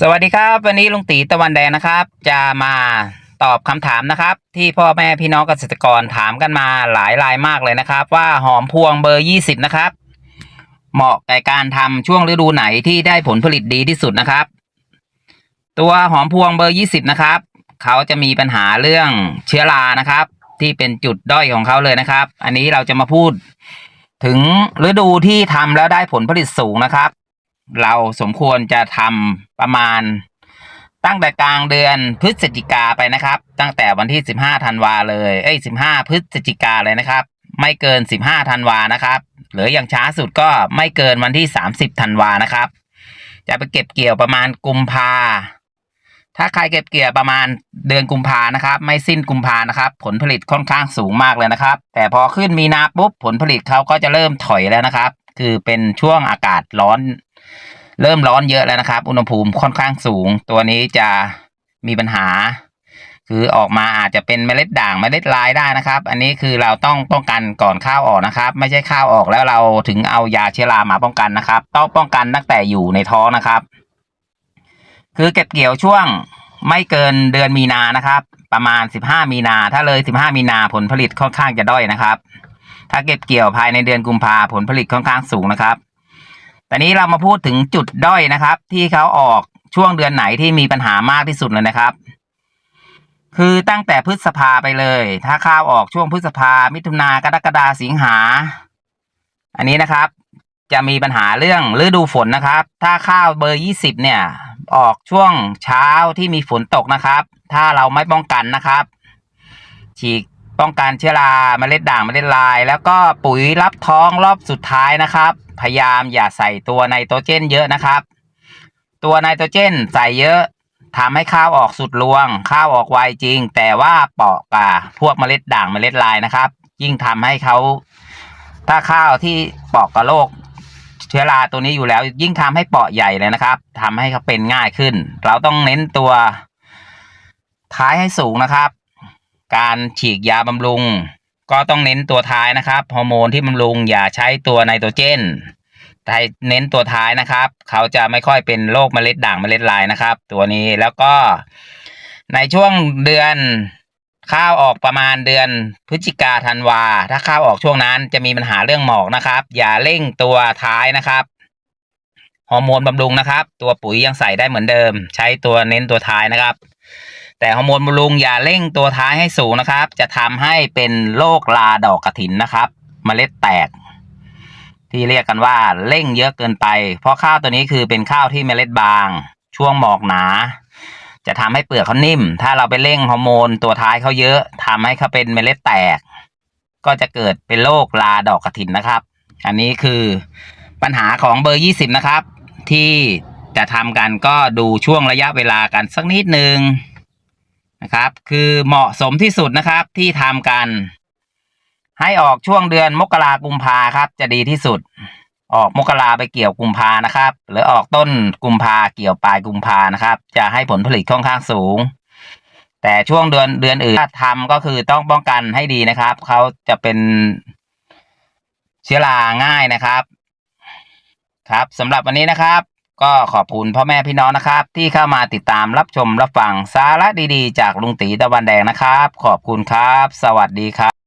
สวัสดีครับวันนี้ลุงตีตะวันแดงนะครับ จะมาตอบคำถามนะครับ ที่พ่อแม่พี่น้องเกษตรกรถามกันมาหลายรายมากเลยนะครับ ว่าหอมพวงเบอร์ยี่สิบนะครับ เหมาะแก่การทำช่วงฤดูไหนที่ได้ผลผลิตดีที่สุดนะครับ ตัวหอมพวงเบอร์ยี่สิบนะครับ เขาจะมีปัญหาเรื่องเชื้อรานะครับ ที่เป็นจุดด้อยของเขาเลยนะครับ อันนี้เราจะมาพูด ถึงฤดูที่ทำแล้วได้ผลผลิตสูงนะครับ เราสมควรจะทำประมาณ ตั้งแต่กลางเดือนพฤศจิกาไปนะครับ ตั้งแต่วันที่สิบห้าธันวาเลยเอ้ยสิบห้าพฤศจิกาเลยนะครับ ไม่เกินสิบห้าธันวานะครับ หรืออย่างช้าสุดก็ไม่เกินวันที่สามสิบธันวานะครับ จะไปเก็บเกี่ยวประมาณกุมภาถ้าใครเก็บเกี่ยวประมาณเดือนกุมภานะครับ ไม่สิ้นกุมภานะครับ ผลผลิตค่อนข้างสูงมากเลยนะครับ แต่พอขึ้นมีนาปุ๊บผลผลิตเขาก็จะเริ่มถอยแล้วนะครับ คือเป็นช่วงอากาศร้อน เริ่มร้อนเยอะแล้วนะครับ อุณหภูมิค่อนข้างสูง ตัวนี้จะมีปัญหา คือออกมาอาจจะเป็นเมล็ดด่างเมล็ดลายได้นะครับ อันนี้คือเราต้องป้องกันก่อนข้าวออกนะครับ ไม่ใช่ข้าวออกแล้วเราถึงเอายาเชื้อรามาป้องกันนะครับ ต้องป้องกันตั้งแต่อยู่ในท้องนะครับ คือเก็บเกี่ยวช่วงไม่เกินเดือนมีนานะครับ ประมาณสิบห้ามีนา ถ้าเลยสิบห้ามีนาผลผลิตค่อนข้างจะด้อยนะครับ ถ้าเก็บเกี่ยวภายในเดือนกุมภาผลผลิตค่อนข้างสูงนะครับ ตอนนี้เรามาพูดถึงจุดด้อยนะครับ ที่เขาออกช่วงเดือนไหนที่มีปัญหามากที่สุดเลยนะครับ คือตั้งแต่พฤษภาไปเลย ถ้าข้าวออกช่วงพฤษภา มิถุนากรกฎาสิงหา อันนี้นะครับ จะมีปัญหาเรื่องฤดูฝนนะครับ ถ้าข้าวเบอร์ยี่สิบเนี่ย ออกช่วงเช้าที่มีฝนตกนะครับ ถ้าเราไม่ป้องกันนะครับ ฉีก ป้องกันเชื้อราเมล็ดด่างเมล็ดลาย แล้วก็ปุ๋ยรับท้องรอบสุดท้ายนะครับ พยายามอย่าใส่ตัวไนโตรเจนเยอะนะครับ ตัวไนโตรเจนใส่เยอะทำให้ข้าวออกสุดรวง ข้าวออกไวจริง แต่ว่าเปาะกาพวกเมล็ดด่างเมล็ดลายนะครับ ยิ่งทำให้เขาถ้าข้าวที่เปาะกับโรคเชื้อราตัวนี้อยู่แล้ว ยิ่งทำให้เปาะใหญ่เลยนะครับทำให้เขาเป็นง่ายขึ้น เราต้องเน้นตัวท้ายให้สูงนะครับ การฉีกยาบำรุง ก็ต้องเน้นตัวท้ายนะครับฮอร์โมนที่บำรุงอย่าใช้ตัวไนโตรเจนแต่เน้นตัวท้ายนะครับ เขาจะไม่ค่อยเป็นโรคเมล็ดด่างเมล็ดลายนะครับ ตัวนี้แล้วก็ในช่วงเดือนข้าวออกประมาณเดือนพฤศจิกาธันวา ถ้าข้าวออกช่วงนั้นจะมีปัญหาเรื่องหมอกนะครับ อย่าเร่งตัวท้ายนะครับฮอร์โมนบำรุงนะครับ ตัวปุ๋ยยังใส่ได้เหมือนเดิม ใช้ตัวเน้นตัวท้ายนะครับ แต่ฮอร์โมนบำรุงอย่าเร่งตัวท้ายให้สูงนะครับ จะทำให้เป็นโรคลาดอกกระถินนะครับเมล็ดแตก ที่เรียกกันว่าเร่งเยอะเกินไป เพราะข้าวตัวนี้คือเป็นข้าวที่เมล็ดบาง ช่วงหมอกหนา จะทำให้เปลือกเขานิ่ม ถ้าเราไปเร่งฮอร์โมนตัวท้ายเขาเยอะทำให้เขาเป็นเมล็ดแตก ก็จะเกิดเป็นโรคลาดอกกระถินนะครับ อันนี้คือปัญหาของเบอร์ยี่สิบนะครับ ที่จะทำกันก็ดูช่วงระยะเวลากันสักนิดนึง นะครับ คือเหมาะสมที่สุดนะครับที่ทำกัน ให้ออกช่วงเดือนมกรากุมภาครับ จะดีที่สุด ออกมกราไปเกี่ยวกุมภานะครับ หรือออกต้นกุมภาเกี่ยวปลายกุมภานะครับ จะให้ผลผลิตค่อนข้างสูง แต่ช่วงเดือนเดือนอื่นถ้าทำก็คือต้องป้องกันให้ดีนะครับเขาจะเป็นเชื้อราง่ายนะครับ ครับสำหรับวันนี้นะครับ ก็ขอบคุณพ่อแม่พี่น้องนะครับ ที่เข้ามาติดตามรับชมรับฟังสาระดีๆ จากลุงตีตะวันแดงนะครับ ขอบคุณครับ สวัสดีครับ